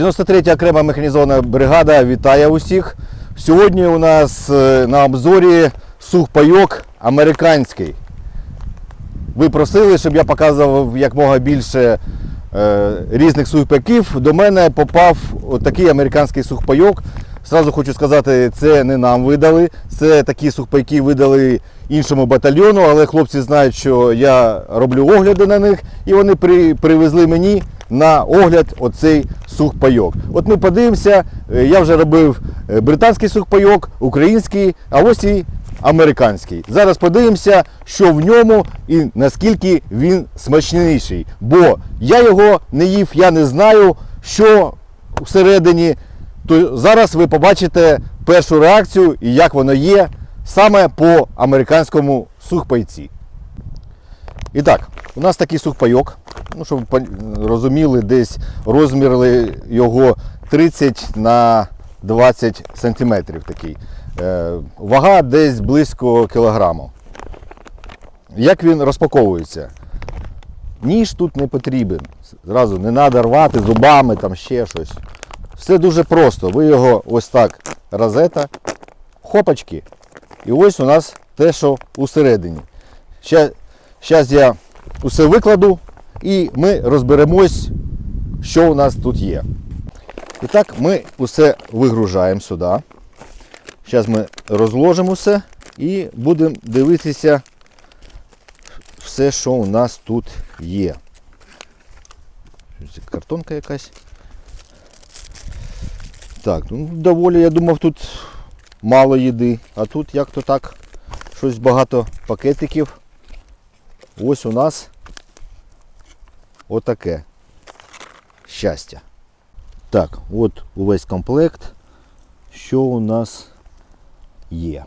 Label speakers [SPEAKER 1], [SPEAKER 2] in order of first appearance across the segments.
[SPEAKER 1] 93 окрема механізована бригада вітає усіх. Сьогодні у нас е, на обзорі сухпайок американський. Ви просили, щоб я показував якмога більше е, різних сухпайків. До мене попав такий американський сухпайок. Зразу хочу сказати, це не нам видали. Це такі сухпайки видали іншому батальйону, але хлопці знають, що я роблю огляди на них, і вони при, привезли мені на огляд оцей сухпайок. От ми подивимося, е, я вже робив е, британський сухпайок, український, а ось і американський. Зараз подивимося, що в ньому і наскільки він смачніший. Бо я його не їв, я не знаю, що всередині. То зараз ви побачите першу реакцію і як воно є саме по американському сухпайці. І так, у нас такий сухпайок. Ну, щоб ви розуміли, десь розмірили його 30 на 20 сантиметрів такий. Е, вага десь близько кілограму. Як він розпаковується? Ніж тут не потрібен. Зразу не треба рвати зубами, там ще щось. Все дуже просто. Ви його ось так розета, хопачки. І ось у нас те, що усередині. Зараз я усе викладу і ми розберемось, що у нас тут є. І так, ми усе вигружаємо сюди. Зараз ми розложимо все і будемо дивитися все, що у нас тут є. Картонка якась. Так, ну доволі, я думав, тут мало їди, а тут як-то так щось багато пакетиків. Ось у нас отаке щастя. Так, от увесь комплект, що у нас є.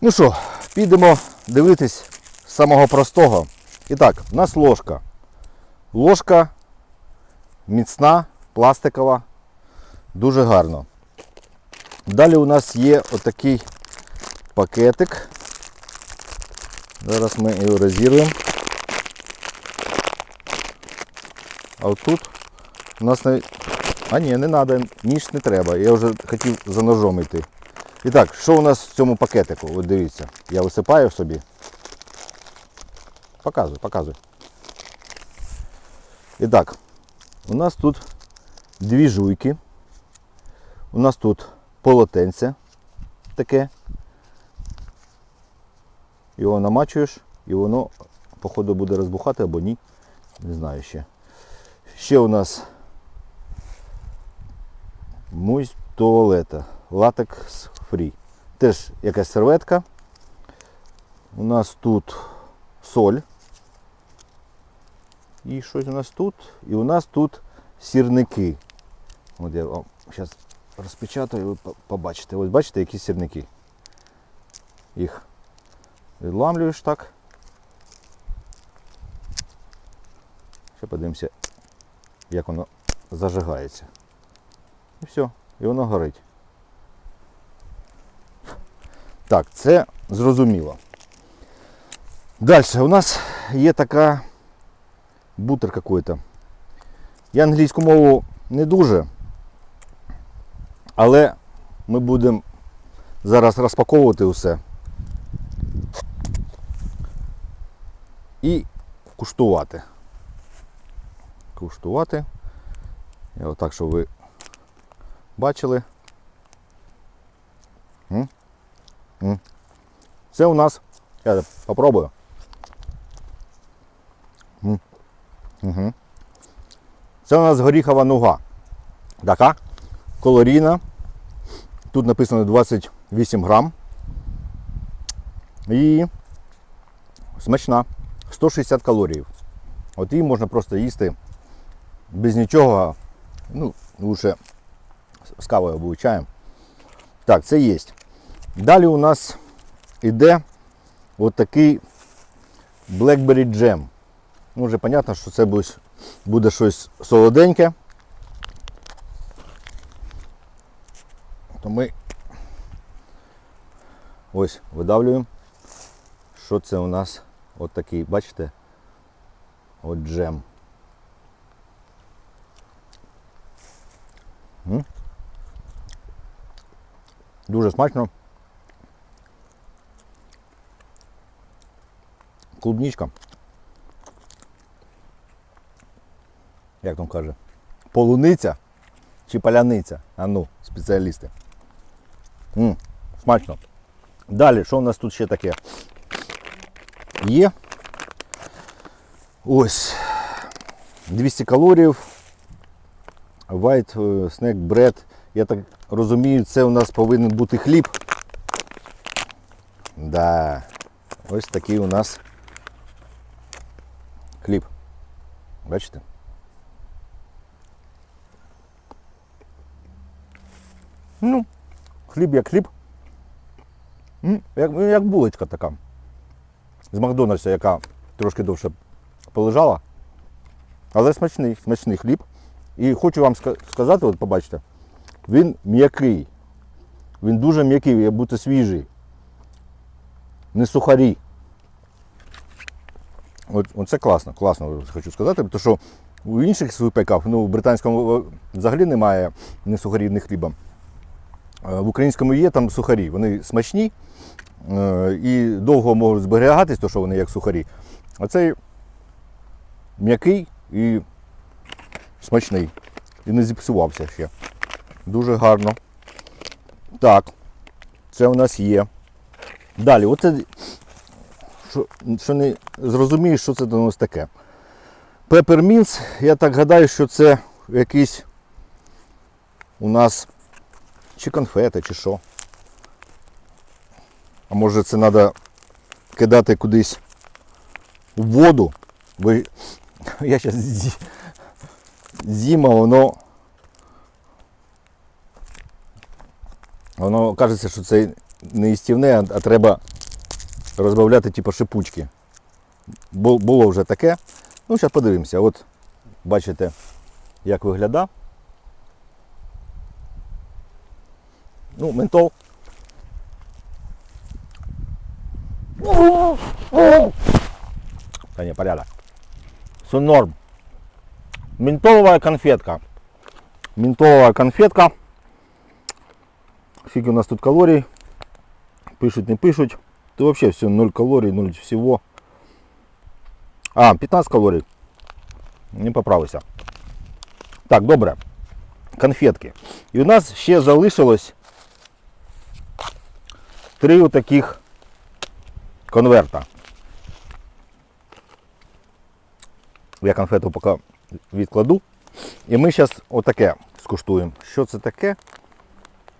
[SPEAKER 1] Ну що, підемо дивитись з самого простого. І так, у нас ложка. Ложка міцна, пластикова, дуже гарно. Далі у нас є отакий пакетик. Зараз ми його розірвемо. А отут у нас навіть... А ні, не треба, ніж не треба. Я вже хотів за ножом йти. І так, що у нас в цьому пакетику? От дивіться, я висипаю собі. Показуй, показуй. І так, у нас тут дві жуйки. У нас тут полотенце таке. Його намачуєш і воно, походу, буде розбухати або ні. Не знаю ще. Ще у нас мусь туалета. Латекс фрі. Теж якась серветка. У нас тут соль. І щось у нас тут. І у нас тут сірники. От я вам зараз розпечатаю, ви побачите. Ось бачите, які сірники. Їх відламлюєш так. Ще подивимося, як воно зажигається. І все, і воно горить. Так, це зрозуміло. Далі у нас є така бутер какой-то. Я англійську мову не дуже, але ми будемо зараз розпаковувати усе і куштувати. Куштувати. Я отак, щоб ви бачили. Це у нас, я попробую. Це у нас горіхова нуга. Така калорійна. Тут написано 28 грам. І смачна. 160 калорій. От її можна просто їсти без нічого. Ну, лучше з кавою або чаєм. Так, це є. Далі у нас іде от такий Blackberry Jam. Ну, вже зрозуміло, що це буде щось солоденьке. то ми ось видавлюємо, що це у нас от такий, бачите, от джем. Дуже смачно. Клубничка. Як там каже? Полуниця чи паляниця А ну, спеціалісти м смачно. Далі, що у нас тут ще таке? Є. Ось. 200 калорій. White е, Snack Bread. Я так розумію, це у нас повинен бути хліб. Да. Ось такий у нас хліб. Бачите? Ну, хліб як хліб. Як, ну, як булочка така. З Макдональдса, яка трошки довше полежала. Але смачний, смачний хліб. І хочу вам сказати, от побачите, він м'який. Він дуже м'який, як бути свіжий. Не сухарі. От, оце класно, класно хочу сказати, тому що у інших супеках, ну, в британському взагалі немає ні сухарів, хліба. Е, В українському є там сухарі, вони смачні е, і довго можуть зберігатись, то що вони як сухарі. А цей м'який і смачний. І не зіпсувався ще. Дуже гарно. Так, це у нас є. Далі, оце, що, що не зрозумієш, що це у нас таке. Пепермінс, я так гадаю, що це якийсь у нас чи конфети, чи що. А може це треба кидати кудись у воду. Бо я зараз з'їм, а воно. Воно кажеться, що це не істівне, а треба розбавляти типу шипучки. Було вже таке. Ну, зараз подивимося. От бачите, як виглядає. Ну, ментол. Та не, порядок. Все норм. Ментоловая конфетка. Ментоловая конфетка. Скільки у нас тут калорій. Пишуть, не пишуть. То вообще все 0 калорій, 0 всего. А, 15 калорій. Не поправився. Так, добре. Конфетки. І у нас ще залишилось три таких конверта. Я конфету поки відкладу. І ми зараз отаке скуштуємо. Що це таке?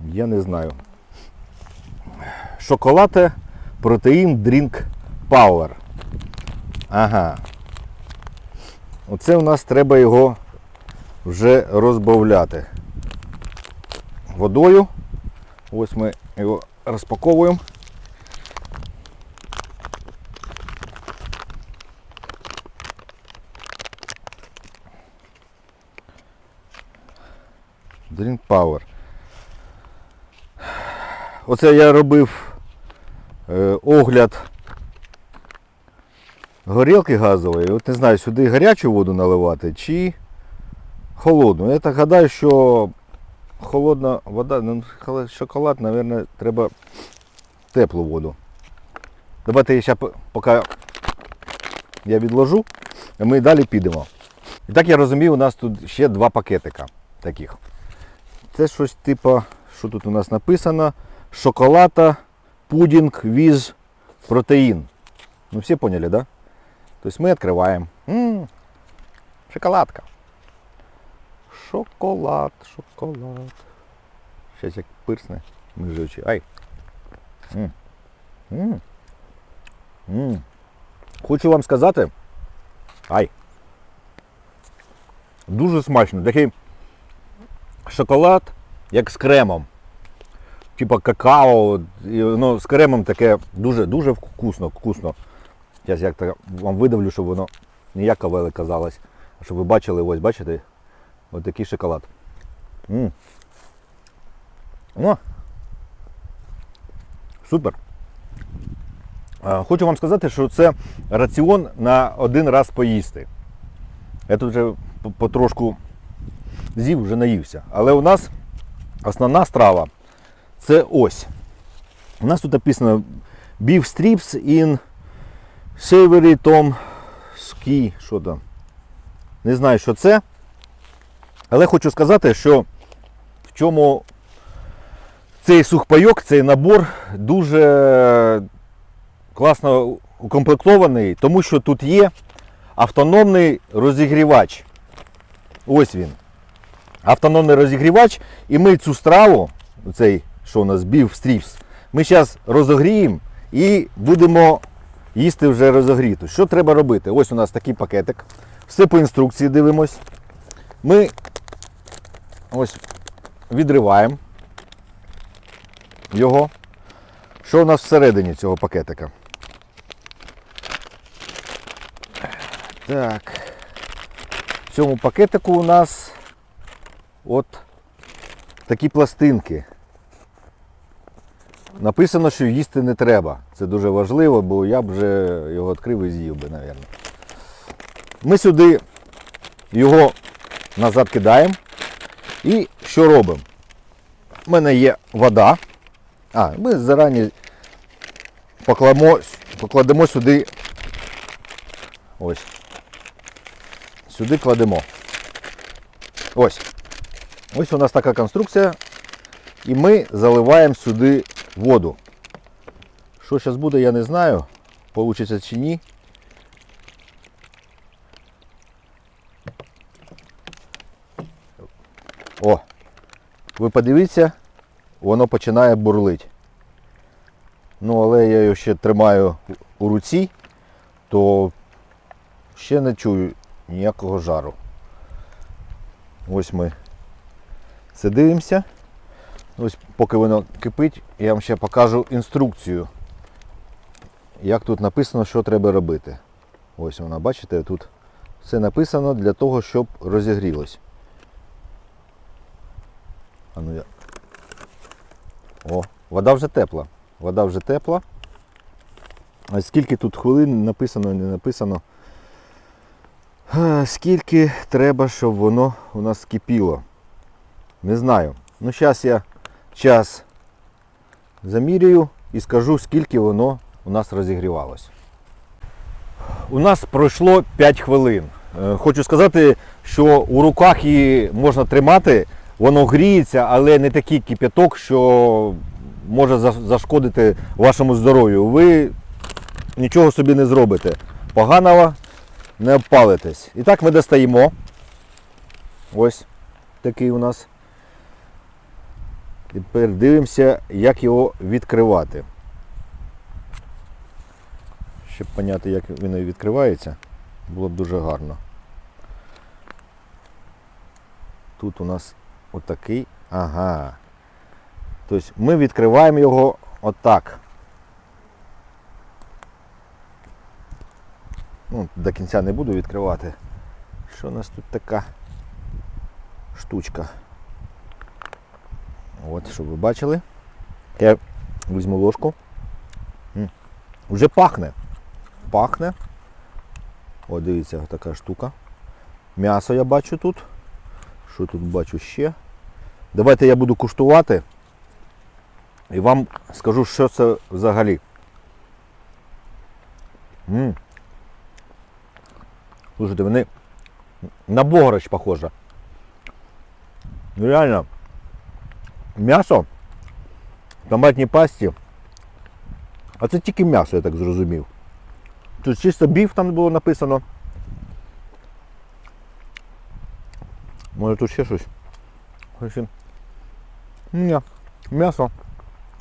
[SPEAKER 1] Я не знаю. Шоколате протеїн Drink Power. Ага. Оце у нас треба його вже розбавляти водою. Ось ми його розпаковуємо. Drink Power. Оце я робив е, огляд горілки газової. От не знаю, сюди гарячу воду наливати чи холодну. Я так гадаю, що холодна вода, ну, шоколад, мабуть, треба теплу воду. Давайте я ще поки я відложу, ми далі підемо. І так я розумію, у нас тут ще два пакетика таких. Це щось типу, що тут у нас написано? Шоколата, пудінг, віз, протеїн. Ну всі поняли, да? Тобто ми відкриваємо. М, шоколадка. Шоколад, шоколад. Щось як пирсне. Очі. Ай. М. М. М. Хочу вам сказати. Ай. Дуже смачно. Такий шоколад, як з кремом. Типа какао, воно з кремом таке дуже дуже вкусно, вкусно. Зараз як то вам видавлю, щоб воно ніяк кавели казалось. Щоб ви бачили, ось бачите, ось такий шоколад. м Ну, супер. Хочу вам сказати, що це раціон на один раз поїсти. Я тут вже потрошку з'їв, вже наївся. Але у нас основна страва це ось. У нас тут написано Beef Strips in Savory Tom Ski. Що там? Не знаю, що це. Але хочу сказати, що в чому цей сухпайок, цей набор дуже класно укомплектований, тому що тут є автономний розігрівач. Ось він. Автономний розігрівач. І ми цю страву, цей, що у нас бів стріпс, ми зараз розогріємо і будемо їсти вже розогріту. Що треба робити? Ось у нас такий пакетик. Все по інструкції дивимось. Ми ось відриваємо його. Що у нас всередині цього пакетика? Так. В цьому пакетику у нас от такі пластинки. Написано, що їсти не треба. Це дуже важливо, бо я б вже його відкрив і з'їв би, мабуть. Ми сюди його назад кидаємо. І що робимо? У мене є вода. А, ми зарані покладемо, покладемо сюди. Ось. Сюди кладемо. Ось. Ось у нас така конструкція. І ми заливаємо сюди воду. Що зараз буде, я не знаю. Получиться чи ні. О! Ви подивіться, воно починає бурлить. Ну, але я його ще тримаю у руці, то ще не чую ніякого жару. Ось ми це дивимося. Ось поки воно кипить, я вам ще покажу інструкцію. Як тут написано, що треба робити. Ось вона, бачите, тут все написано для того, щоб розігрілось. А ну я. О, вода вже тепла. Вода вже тепла. А скільки тут хвилин написано, не написано. Скільки треба, щоб воно у нас кипіло. Не знаю. Ну зараз я час замірюю і скажу, скільки воно у нас розігрівалось. У нас пройшло 5 хвилин. Е, Хочу сказати, що у руках її можна тримати, воно гріється, але не такий кипяток, що може зашкодити вашому здоров'ю. Ви нічого собі не зробите. Поганого не обпалитесь. І так ми достаємо. Ось такий у нас. Тепер дивимося, як його відкривати. Щоб поняти, як він відкривається, було б дуже гарно. Тут у нас отакий. Ага. Тобто ми відкриваємо його отак. Ну, до кінця не буду відкривати. Що у нас тут така штучка? От, щоб ви бачили. Я візьму ложку. Вже пахне. Пахне. О, дивіться, така штука. М'ясо я бачу тут. Що тут бачу ще? Давайте я буду куштувати. І вам скажу, що це взагалі. М. Слушайте, вони на бограч похоже. Ну реально. М'ясо в томатній пасті. А це тільки м'ясо, я так зрозумів. Тут чисто біф там було написано. Може тут ще щось? Ось він. Ні, м'ясо.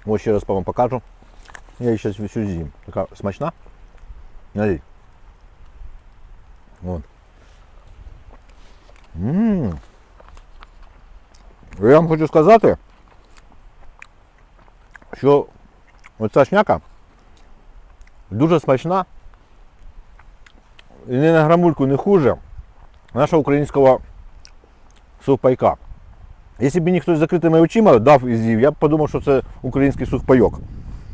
[SPEAKER 1] Ось ще раз вам покажу. Я її зараз всю з'їм. Така смачна. Смотрите. Вот. Ммм. Я вам хочу сказати, що оця шняка дуже смачна і не на грамульку не хуже нашого українського Сухпайка. Якщо б мені хтось з закритими очима дав і з'їв, я б подумав, що це український сухпайок.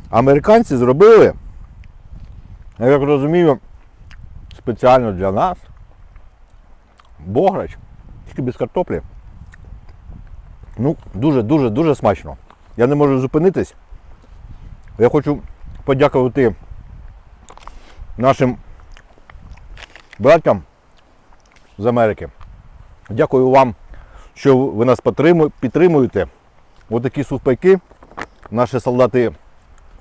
[SPEAKER 1] Американці зробили, я як розумію, спеціально для нас бограч, тільки без картоплі. Ну, дуже-дуже дуже смачно. я не можу зупинитись. Я хочу подякувати нашим братям з Америки. Дякую вам, що ви нас підтримуєте. Отакі сухпайки наші солдати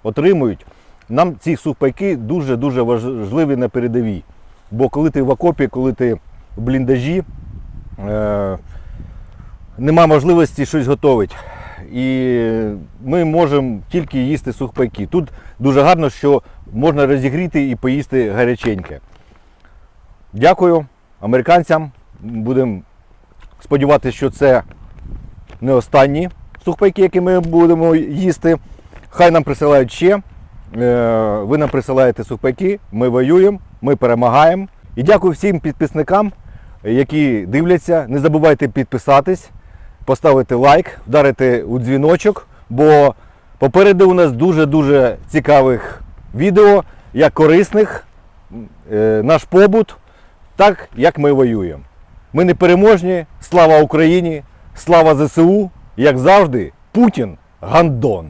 [SPEAKER 1] отримують. Нам ці сухпайки дуже-дуже важливі на передовій. Бо коли ти в окопі, коли ти в бліндажі, е, нема можливості щось готувати. І ми можемо тільки їсти сухпайки. Тут дуже гарно, що можна розігріти і поїсти гаряченьке. Дякую американцям. Будемо сподіватися, що це не останні сухпайки, які ми будемо їсти. Хай нам присилають ще. Е, Ви нам присилаєте сухпайки, ми воюємо, ми перемагаємо. І дякую всім підписникам, які дивляться. Не забувайте підписатись, поставити лайк, вдарити у дзвіночок, бо попереду у нас дуже-дуже цікавих відео, як корисних, е, наш побут, так як ми воюємо. Ми не переможні. Слава Україні! Слава ЗСУ! Як завжди, Путін гандон!